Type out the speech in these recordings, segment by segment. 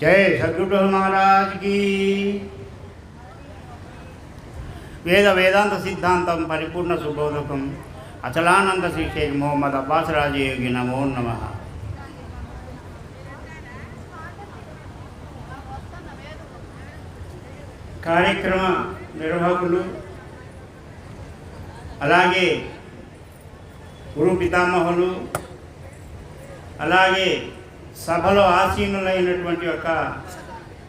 జై సద్గురు మహారాజ్కి వేద వేదాంత సిద్ధాంతం పరిపూర్ణ సుబోధకం అచలానంద శ్రీ షేక్ మొహమ్మద్ అబ్బాస్ రాజయోగి నమో నమ కార్యక్రమ నిర్వాహకులు అలాగే గురు పితామహులు అలాగే సభలో ఆసీనులైనటువంటి యొక్క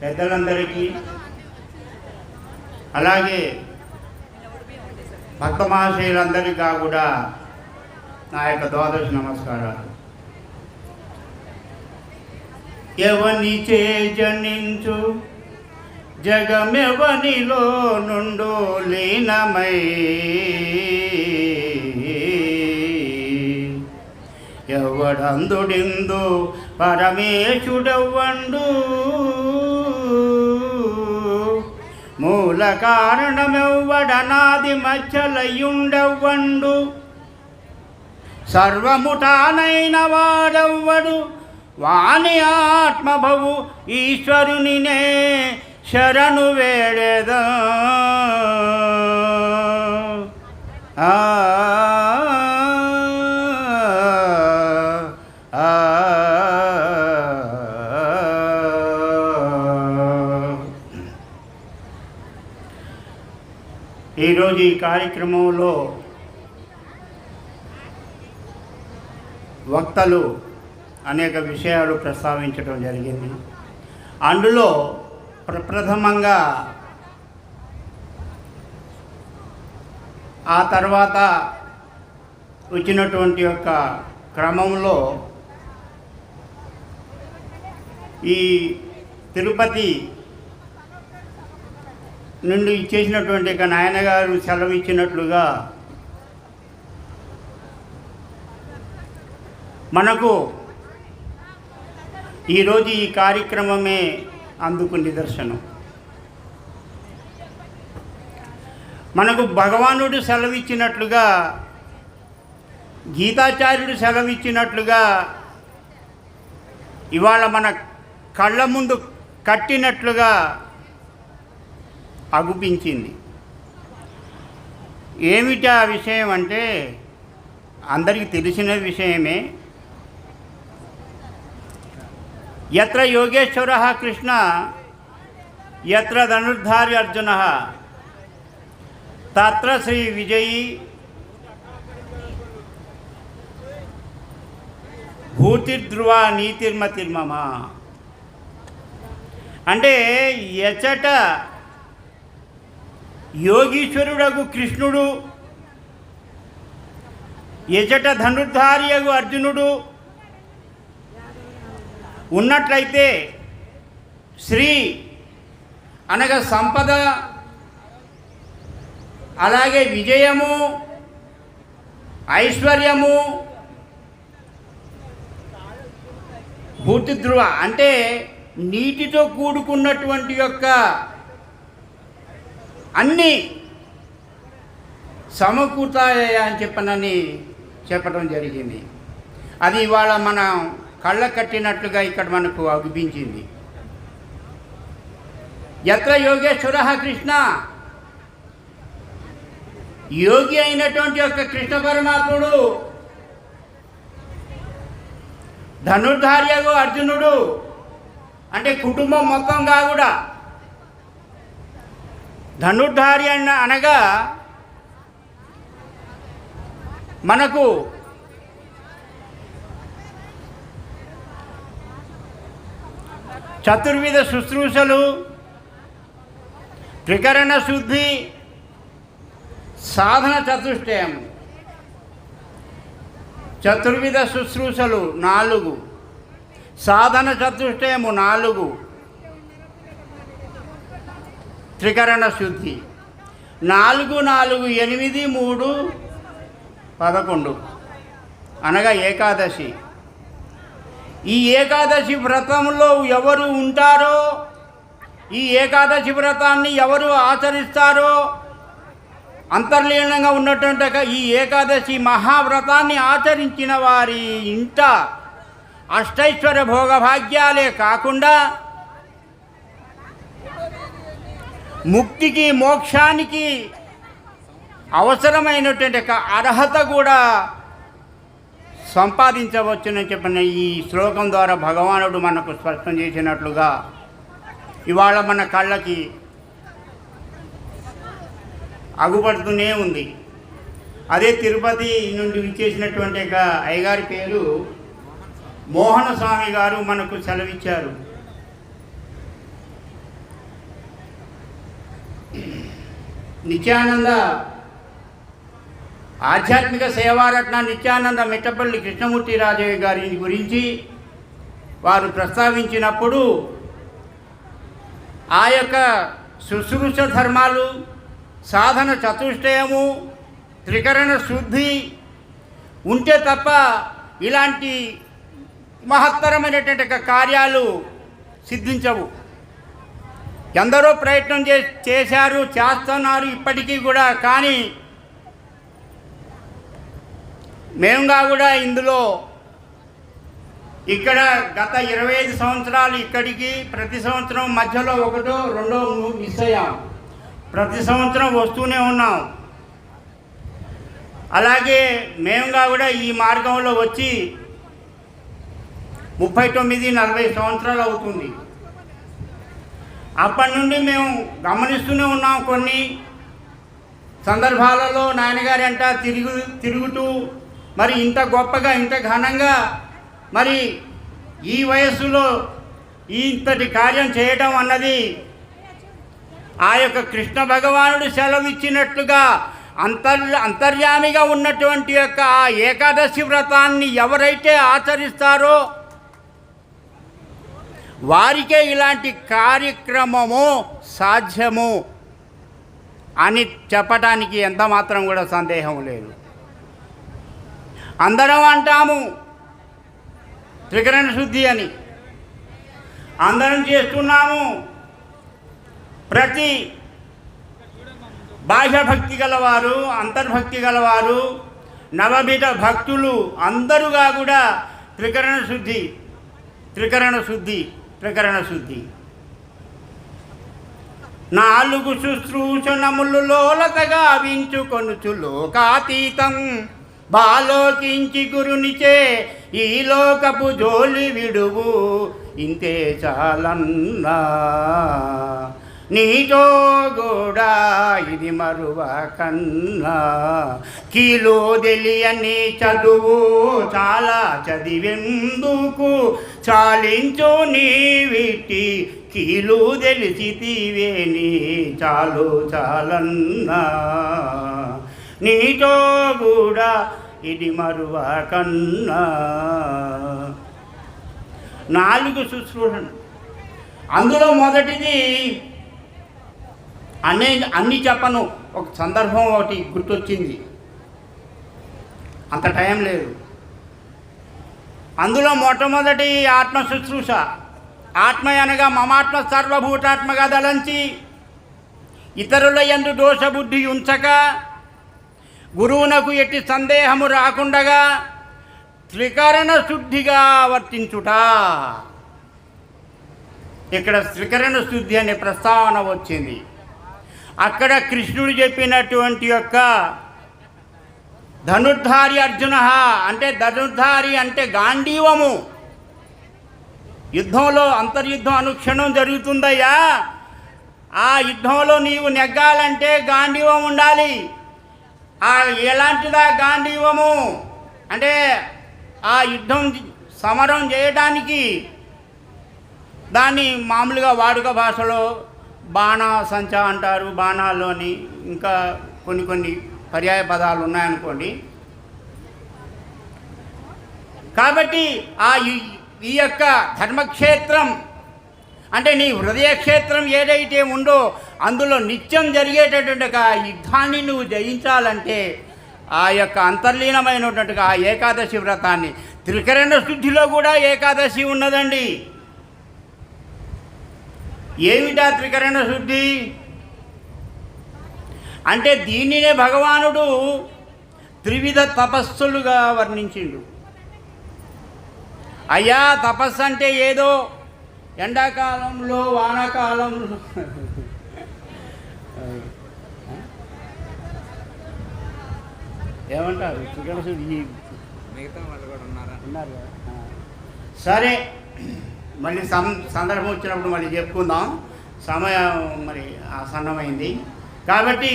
పెద్దలందరికీ అలాగే భక్త మహాశయులందరికీ కూడా నా యొక్క ద్వాదశ నమస్కారాలు. ఎవని చే జనించు జగమెవనిలో నుండు లీనమై ఎవడందుడిందు పరమేశుడవ్వండు. మూల కారణమెవ్వడనాది మచ్చలయ్యుండవ్వండు. సర్వముఠానైన వాడవ్వడు వాణి ఆత్మభవు ఈశ్వరునినే శరణు వేడెద. ఈరోజు ఈ కార్యక్రమంలో వక్తలు అనేక విషయాలు ప్రస్తావించడం జరిగింది. అందులో ప్రప్రథమంగా ఆ తర్వాత వచ్చినటువంటి యొక్క క్రమంలో ఈ తిరుపతి నుండి ఇచ్చేసినటువంటి ఇక నాయనగారు సెలవు ఇచ్చినట్లుగా మనకు ఈరోజు ఈ కార్యక్రమమే అందుకు నిదర్శనం. మనకు భగవానుడు సెలవిచ్చినట్లుగా గీతాచార్యుడు సెలవిచ్చినట్లుగా ఇవాళ మన కళ్ళ ముందు కట్టినట్లుగా అగుపించింది. ఏమిటి ఆ విషయం అంటే అందరికీ తెలిసిన విషయమే. ఎత్ర యోగేశ్వర కృష్ణ ఎత్ర ధనుర్ధారి అర్జున తత్ర శ్రీ విజయీ భూతిర్ధ్రువ నీతిర్మతిర్మమ. అంటే ఎచట యోగీశ్వరుడగు కృష్ణుడు ఎచట ధనుర్ధారియగు అర్జునుడు. ఉన్నట్లయితే శ్రీ అనగా సంపద అలాగే విజయము ఐశ్వర్యము భూతి ధ్రువ అంటే నీటితో కూడుకున్నటువంటి యొక్క అన్నీ సమకూర్తాయ అని చెప్పనని చెప్పడం జరిగింది. అది ఇవాళ మనం కళ్ళ కట్టినట్లుగా ఇక్కడ మనకు అగుపించింది ఎత్ర యోగేశ్వర కృష్ణ? యోగి అయినటువంటి యొక్క కృష్ణ పరమాత్ముడు. ధనుర్ధార్యగు అర్జునుడు. అంటే కుటుంబం మొత్తంగా కూడా ధనుర్ధారి అన్న అనగా మనకు చతుర్విధ శుశ్రూషలు త్రికరణ శుద్ధి సాధన చతుష్టయం. చతుర్విధ శుశ్రూషలు నాలుగు. సాధన చతుష్టయము నాలుగు. త్రికరణ శుద్ధి. నాలుగు నాలుగు ఎనిమిది మూడు పదకొండు. అనగా ఏకాదశి. ఈ ఏకాదశి వ్రతంలో ఎవరు ఉంటారో ఈ ఏకాదశి వ్రతాన్ని ఎవరు ఆచరిస్తారో అంతర్లీనంగా ఉన్నటువంటి ఈ ఏకాదశి మహావ్రతాన్ని ఆచరించిన వారి ఇంట అష్టైశ్వర్య భోగభాగ్యాలే కాకుండా ముక్తికి మోక్షానికి అవసరమైనటువంటి ఒక అర్హత కూడా సంపాదించవచ్చునని చెప్పిన ఈ శ్లోకం ద్వారా భగవానుడు మనకు స్పష్టం చేసినట్లుగా ఇవాళ మన కళ్ళకి అగుపడుతూనే ఉంది. అదే తిరుపతి నుండి విచ్చేసినటువంటి ఒక అయ్యగారి పేరు మోహన స్వామి గారు మనకు సెలవిచ్చారు. నిత్యానంద ఆధ్యాత్మిక సేవారత్న నిత్యానంద మిట్టపల్లి కృష్ణమూర్తి రాజయ్య గారి గురించి వారు ప్రస్తావించినప్పుడు ఆ యొక్క శుశ్రూష ధర్మాలు సాధన చతుష్టయము త్రికరణ శుద్ధి ఉంటే తప్ప ఇలాంటి మహత్తరమైనటువంటి కార్యాలు సిద్ధించవు. ఎందరో ప్రయత్నం చే చేశారు చేస్తున్నారు ఇప్పటికీ కూడా కానీ మేముగా కూడా ఇందులో ఇక్కడ గత ఇరవై ఐదు సంవత్సరాలు ఇక్కడికి ప్రతి సంవత్సరం మధ్యలో ఒకటో రెండో మిస్ అయ్యాం. ప్రతి సంవత్సరం వస్తూనే ఉన్నాం. అలాగే మేముగా కూడా ఈ మార్గంలో వచ్చి ముప్పై తొమ్మిది నలభై సంవత్సరాలు అవుతుంది. అప్పటి నుండి మేము గమనిస్తూనే ఉన్నాం కొన్ని సందర్భాలలో నాన్నగారి అంట తిరుగు తిరుగుతూ మరి ఇంత గొప్పగా ఇంత ఘనంగా మరి ఈ వయస్సులో ఇంతటి కార్యం చేయటం అన్నది ఆ యొక్క కృష్ణ భగవానుడు సెలవిచ్చినట్లుగా అంతర్ అంతర్యామిగా ఉన్నటువంటి యొక్క ఆ ఏకాదశి వ్రతాన్ని ఎవరైతే ఆచరిస్తారో వారికే ఇలాంటి కార్యక్రమము సాధ్యము అని చెప్పటానికి ఎంత మాత్రం కూడా సందేహం లేదు. అందరం అంటాము త్రికరణ శుద్ధి అని. అందరం చేస్తున్నాము ప్రతి బాహ్య భక్తి గలవారు అంతర్భక్తి గలవారు నవవిధ భక్తులు అందరుగా కూడా త్రికరణ శుద్ధి త్రికరణ శుద్ధి. ప్రకరణ శుద్ధి. నాలుగు శుశ్రూషణములు లోలతగా వించుకొనుచు లోకాతీతం. బాలోకించి గురునిచే ఈ లోకపు జోలి విడువు. ఇంతే చాలన్నా. నీతో కూడా ఇది మరువ కన్నా. కిలో తెలియని చదువు చాలా చదివెందుకు? చాలించు నీ విట్టి కీలు తెలిసితివేని చాలు చాలన్నా. నీతో కూడా ఇది మరువ కన్నా. నాలుగు శుశ్రూషణ అందులో మొదటిది అనే అన్ని చెప్పను. ఒక సందర్భం ఒకటి గుర్తొచ్చింది. అంత టైం లేదు. అందులో మొట్టమొదటి ఆత్మ శుశ్రూష. ఆత్మ అనగా మమాత్మ సర్వభూతాత్మగా దళంచి ఇతరుల ఎందు దోషబుద్ధి ఉంచక గురువునకు ఎట్టి సందేహము రాకుండగా త్రికరణ శుద్ధిగా వర్తించుట. ఇక్కడ త్రికరణ శుద్ధి అనే ప్రస్తావన వచ్చింది. అక్కడ కృష్ణుడు చెప్పినటువంటి యొక్క ధనుర్ధారి అర్జున అంటే ధనుర్ధారి అంటే గాంధీవము. యుద్ధంలో అంతర్యుద్ధం అనుక్షణం జరుగుతుందయ్యా. ఆ యుద్ధంలో నీవు నెగ్గాలంటే గాంధీవం ఉండాలి. ఆ ఎలాంటిదా గాంధీవము? అంటే ఆ యుద్ధం సమరం చేయడానికి దాన్ని మామూలుగా వాడుక భాషలో బాణా సంచ అంటారు బాణాల్లోని ఇంకా కొన్ని కొన్ని పర్యాయ పదాలు ఉన్నాయనుకోండి. కాబట్టి ఆ ఈ- ఈ యొక్క ధర్మక్షేత్రం అంటే నీ హృదయక్షేత్రం ఏదైతే ఉందో అందులో నిత్యం జరిగేటటువంటి ఆ యుద్ధాన్ని నువ్వు జయించాలంటే ఆ యొక్క అంతర్లీనమైనటువంటి ఆ ఏకాదశి వ్రతాన్ని త్రికరణ శుద్ధిలో కూడా ఏకాదశి ఉన్నదండి. ఏమిటా త్రికరణ శుద్ధి? అంటే దీనినే భగవానుడు త్రివిధ తపస్సులుగా వర్ణించిండు. అయ్యా తపస్సు అంటే ఏదో? ఎండాకాలంలో వానాకాలంలో? ఏమంటారు? సూప్ ఈ మిగతా వాళ్ళు కూడా ఉన్నారా? ఉన్నారు. సరే. మళ్ళీ సం సందర్భం వచ్చినప్పుడు మళ్ళీ చెప్పుకుందాం. సమయం మరి ఆసన్నమైంది. కాబట్టి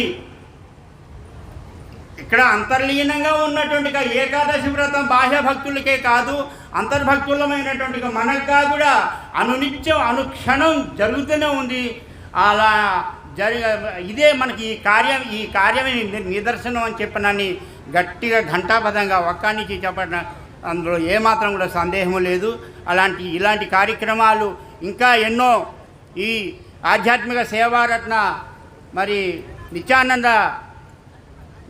ఇక్కడ అంతర్లీనంగా ఉన్నటువంటి ఏకాదశి వ్రతం బాహ్య భక్తులకే కాదు అంతర్భక్తులమైనటువంటి మనకు కూడా అనునిత్యం అనుక్షణం జరుగుతూనే ఉంది. అలా జరి ఇదే మనకి ఈ కార్యం ఈ కార్యమే నిదర్శనం అని చెప్పినని గట్టిగా ఘంటాపదంగా ఒక్కానికి నుంచి చెప్పడం అందులో ఏమాత్రం కూడా సందేహం లేదు. అలాంటి ఇలాంటి కార్యక్రమాలు ఇంకా ఎన్నో ఈ ఆధ్యాత్మిక సేవారత్న మరి నిత్యానంద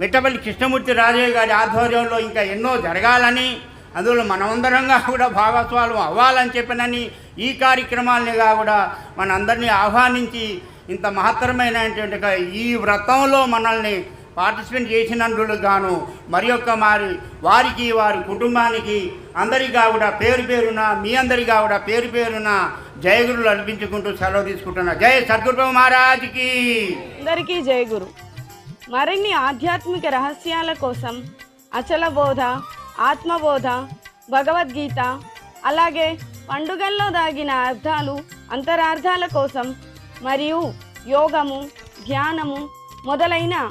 మిట్టపల్లి కృష్ణమూర్తి రాజయ్య గారి ఆధ్వర్యంలో ఇంకా ఎన్నో జరగాలని అందులో మనమందరంగా కూడా భాగస్వాలు అవ్వాలని చెప్పినని ఈ కార్యక్రమాలనిగా కూడా మనందరినీ ఆహ్వానించి ఇంత మహత్తరమైనటువంటి ఈ వ్రతంలో మనల్ని పార్టిసిపేట్ చేసినందుకు గాను మరి యొక్క మారి వారికి వారి కుటుంబానికి అందరిగా కూడా పేరు పేరున మీ అందరిగా కూడా పేరు పేరున జయగురులు అర్పించుకుంటూ సెలవు తీసుకుంటున్నా. జయ సద్గురు మహారాజ్కి. అందరికీ జయగురు మరిన్ని ఆధ్యాత్మిక రహస్యాల కోసం అచల బోధ ఆత్మబోధ భగవద్గీత అలాగే పండుగల్లో దాగిన అర్థాలు అంతరార్థాల కోసం మరియు యోగము ధ్యానము మొదలైన